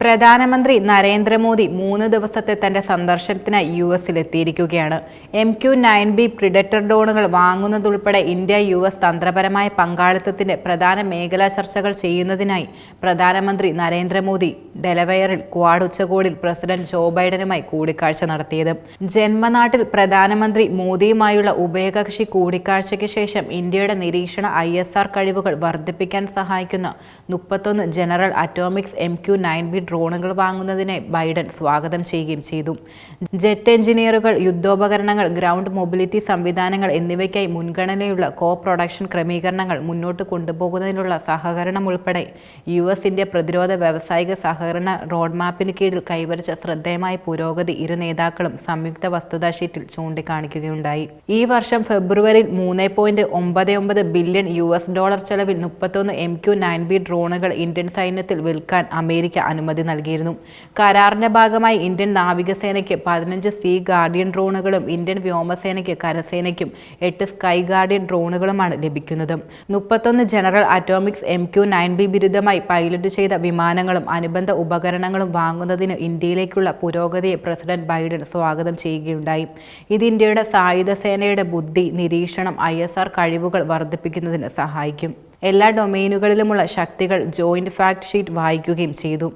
പ്രധാനമന്ത്രി നരേന്ദ്രമോദി മൂന്ന് ദിവസത്തെ തന്റെ സന്ദർശനത്തിനായി യു എസിലെത്തിയിരിക്കുകയാണ് എം ക്യു നയൻ ബി പ്രിഡറ്റർ ഡോണുകൾ വാങ്ങുന്നതുൾപ്പെടെ ഇന്ത്യ യു എസ് തന്ത്രപരമായ പങ്കാളിത്തത്തിന്റെ പ്രധാന മേഖലാ ചർച്ചകൾ ചെയ്യുന്നതിനായി പ്രധാനമന്ത്രി നരേന്ദ്രമോദി ഡെലവെയറിൽ ക്വാഡ് ഉച്ചകോടിയിൽ പ്രസിഡന്റ് ജോ ബൈഡനുമായി കൂടിക്കാഴ്ച നടത്തിയത്. ജന്മനാട്ടിൽ പ്രധാനമന്ത്രി മോദിയുമായുള്ള ഉഭയകക്ഷി കൂടിക്കാഴ്ചയ്ക്ക് ശേഷം ഇന്ത്യയുടെ നിരീക്ഷണ ഐ എസ് ആർ കഴിവുകൾ വർദ്ധിപ്പിക്കാൻ സഹായിക്കുന്ന മുപ്പത്തൊന്ന് General Atomics M Q nine B ഡ്രോണുകൾ വാങ്ങുന്നതിനെ ബൈഡൻ സ്വാഗതം ചെയ്യുകയും ചെയ്തു. ജെറ്റ് എഞ്ചിനീയറുകൾ യുദ്ധോപകരണങ്ങൾ ഗ്രൗണ്ട് മൊബിലിറ്റി സംവിധാനങ്ങൾ എന്നിവയ്ക്കായി മുൻഗണനയുള്ള കോ പ്രൊഡക്ഷൻ ക്രമീകരണങ്ങൾ മുന്നോട്ട് കൊണ്ടുപോകുന്നതിനുള്ള സഹകരണം ഉൾപ്പെടെ യു എസ് ഇന്ത്യ പ്രതിരോധ വ്യവസായിക സഹകരണ റോഡ്മാപ്പിന് കീഴിൽ കൈവരിച്ച ശ്രദ്ധേയമായ പുരോഗതി ഇരു നേതാക്കളും സംയുക്ത വസ്തുതാ ഷീറ്റിൽ ചൂണ്ടിക്കാണിക്കുകയുണ്ടായി. ഈ വർഷം ഫെബ്രുവരിയിൽ മൂന്ന് പോയിന്റ് ഒമ്പത് ഒമ്പത് ബില്യൺ യു എസ് ഡോളർ ചെലവിൽ മുപ്പത്തൊന്ന് എം ക്യു നയൻ ബി ഡ്രോണുകൾ ഇന്ത്യൻ സൈന്യത്തിൽ വിൽക്കാൻ അമേരിക്ക അനുമതി നൽകിയിരുന്നു. കരാറിന്റെ ഭാഗമായി ഇന്ത്യൻ നാവികസേനയ്ക്ക് പതിനഞ്ച് സി ഗാർഡിയൻ ഡ്രോണുകളും ഇന്ത്യൻ വ്യോമസേനയ്ക്ക് കരസേനയ്ക്കും എട്ട് സ്കൈ ഗാർഡിയൻ ഡ്രോണുകളുമാണ് ലഭിക്കുന്നത്. മുപ്പത്തൊന്ന് General Atomics M Q nine B ബിരുദമായി pilot ചെയ്ത വിമാനങ്ങളും അനുബന്ധ ഉപകരണങ്ങളും വാങ്ങുന്നതിന് ഇന്ത്യയിലേക്കുള്ള പുരോഗതിയെ പ്രസിഡന്റ് ബൈഡൻ സ്വാഗതം ചെയ്യുകയുണ്ടായി. ഇത് ഇന്ത്യയുടെ സായുധ സേനയുടെ ബുദ്ധി നിരീക്ഷണം ഐ കഴിവുകൾ വർദ്ധിപ്പിക്കുന്നതിന് സഹായിക്കും. എല്ലാ ഡൊമെയിനുകളിലുമുള്ള ശക്തികൾ ജോയിന്റ് ഫാക്ട് ഷീറ്റ് വായിക്കുകയും ചെയ്തു.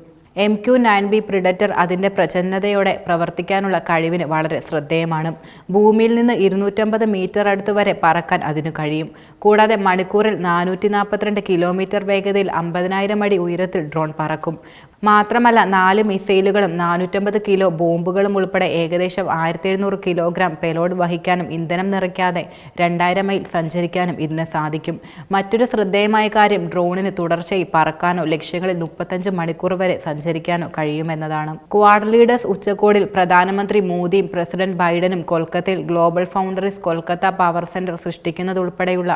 M Q nine B predator അതിന്റെ പ്രചന്നതയോടെ പ്രവർത്തിക്കാനുള്ള കഴിവിന് വളരെ ശ്രദ്ധേയമാണ്. ഭൂമിയിൽ നിന്ന് ഇരുന്നൂറ്റമ്പത് മീറ്റർ അടുത്ത് വരെ പറക്കാൻ അതിന് കഴിയും. കൂടാതെ മണിക്കൂറിൽ നാനൂറ്റി നാൽപ്പത്തിരണ്ട് കിലോമീറ്റർ വേഗതയിൽ അമ്പതിനായിരം അടി ഉയരത്തിൽ ഡ്രോൺ പറക്കും. മാത്രമല്ല നാല് മിസൈലുകളും നാനൂറ്റമ്പത് കിലോ ബോംബുകളും ഉൾപ്പെടെ ഏകദേശം ആയിരത്തി എഴുന്നൂറ് കിലോഗ്രാം പെലോഡ് വഹിക്കാനും ഇന്ധനം നിറയ്ക്കാതെ രണ്ടായിരം മൈൽ സഞ്ചരിക്കാനും ഇതിന് സാധിക്കും. മറ്റൊരു ശ്രദ്ധേയമായ കാര്യം ഡ്രോണിന് തുടർച്ചയായി പറക്കാനോ ലക്ഷ്യങ്ങളിൽ മുപ്പത്തഞ്ച് മണിക്കൂർ വരെ സഞ്ചരിക്കാനോ കഴിയുമെന്നതാണ്. ക്വാഡ് ലീഡേഴ്സ് ഉച്ചകോടിയിൽ പ്രധാനമന്ത്രി മോദിയും പ്രസിഡന്റ് ബൈഡനും കൊൽക്കത്തയിൽ Global Foundries Kolkata power centre സൃഷ്ടിക്കുന്നതുൾപ്പെടെയുള്ള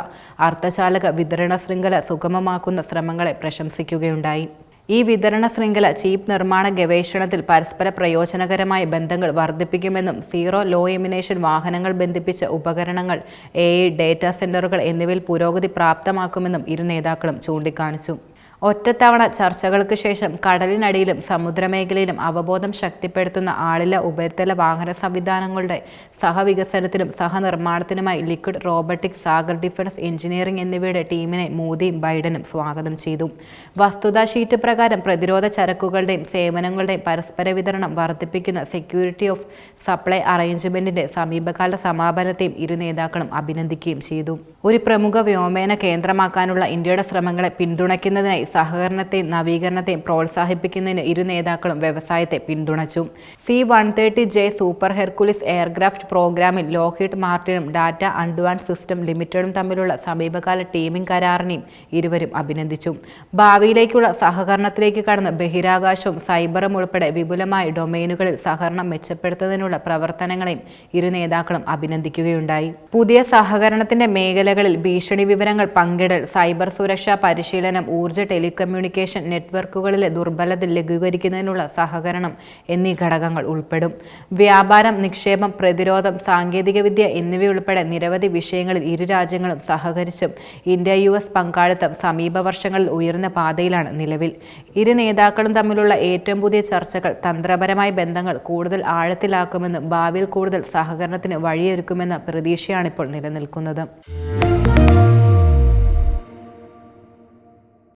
അർത്ഥശാലക വിതരണ ശൃംഖല സുഗമമാക്കുന്ന ശ്രമങ്ങളെ പ്രശംസിക്കുകയുണ്ടായി. ഈ വിതരണ ശൃംഖല ചീപ്പ് നിർമ്മാണ ഗവേഷണത്തിൽ പരസ്പര പ്രയോജനകരമായ ബന്ധങ്ങൾ വർദ്ധിപ്പിക്കുമെന്നും സീറോ ലോ എമിനേഷൻ വാഹനങ്ങൾ ബന്ധിപ്പിച്ച ഉപകരണങ്ങൾ എ ഡേറ്റാ സെന്ററുകൾ എന്നിവയിൽ പുരോഗതി പ്രാപ്തമാക്കുമെന്നും ഇരു നേതാക്കളും ചൂണ്ടിക്കാണിച്ചു. ഒറ്റത്തവണ ചർച്ചകൾക്ക് ശേഷം കടലിനടിയിലും സമുദ്രമേഖലയിലും അവബോധം ശക്തിപ്പെടുത്തുന്ന ആളില ഉപരിതല വാഹന സംവിധാനങ്ങളുടെ സഹവികസനത്തിനും സഹനിർമ്മാണത്തിനുമായി liquid robotic Sagar defence engineering എന്നിവയുടെ ടീമിനെ മോദിയും ബൈഡനും സ്വാഗതം ചെയ്തു. വസ്തുതാ ഷീറ്റ് പ്രകാരം പ്രതിരോധ ചരക്കുകളുടെയും സേവനങ്ങളുടെയും പരസ്പര വിതരണം വർദ്ധിപ്പിക്കുന്ന സെക്യൂരിറ്റി ഓഫ് സപ്ലൈ അറേഞ്ച്മെന്റിന്റെ സമീപകാല സമാപനത്തെയും ഇരു നേതാക്കളും അഭിനന്ദിക്കുകയും ചെയ്തു. ഒരു പ്രമുഖ വ്യോമേന കേന്ദ്രമാക്കാനുള്ള ഇന്ത്യയുടെ ശ്രമങ്ങളെ പിന്തുണയ്ക്കുന്നതിനായി സഹകരണത്തെയും നവീകരണത്തെയും പ്രോത്സാഹിപ്പിക്കുന്നതിന് ഇരു നേതാക്കളും വ്യവസായത്തെ പിന്തുണച്ചു. C one thirty J super Hercules aircraft പ്രോഗ്രാമിൽ ലോഹിഡ് മാർട്ടിനും ഡാറ്റ അഡ്വാൻസ് സിസ്റ്റം ലിമിറ്റഡും തമ്മിലുള്ള സമീപകാല ടീമിംഗ് കരാറിനെയും ഇരുവരും അഭിനന്ദിച്ചു. ഭാവിയിലേക്കുള്ള സഹകരണത്തിലേക്ക് കടന്ന് ബഹിരാകാശവും സൈബറും ഉൾപ്പെടെ വിപുലമായ ഡൊമെയിനുകളിൽ സഹകരണം മെച്ചപ്പെടുത്തുന്നതിനുള്ള പ്രവർത്തനങ്ങളെയും ഇരു നേതാക്കളും അഭിനന്ദിക്കുകയുണ്ടായി. പുതിയ സഹകരണത്തിന്റെ മേഖലകളിൽ ഭീഷണി വിവരങ്ങൾ പങ്കിടൽ സൈബർ സുരക്ഷാ പരിശീലനം ഊർജ ടെലികമ്മ്യൂണിക്കേഷൻ നെറ്റ്വർക്കുകളിലെ ദുർബലത ലഘൂകരിക്കുന്നതിനുള്ള സഹകരണം എന്നീ ഘടകങ്ങൾ ഉൾപ്പെടും. വ്യാപാരം നിക്ഷേപം പ്രതിരോധം സാങ്കേതികവിദ്യ എന്നിവയുൾപ്പെടെ നിരവധി വിഷയങ്ങളിൽ ഇരു രാജ്യങ്ങളും സഹകരിച്ചും ഇന്ത്യ യു എസ് പങ്കാളിത്തം സമീപ വർഷങ്ങളിൽ ഉയർന്ന പാതയിലാണ് നിലവിൽ. ഇരു നേതാക്കളും തമ്മിലുള്ള ഏറ്റവും പുതിയ ചർച്ചകൾ തന്ത്രപരമായ ബന്ധങ്ങൾ കൂടുതൽ ആഴത്തിലാക്കുമെന്നും ഭാവിയിൽ കൂടുതൽ സഹകരണത്തിന് വഴിയൊരുക്കുമെന്ന പ്രതീക്ഷയാണിപ്പോൾ നിലനിൽക്കുന്നത്.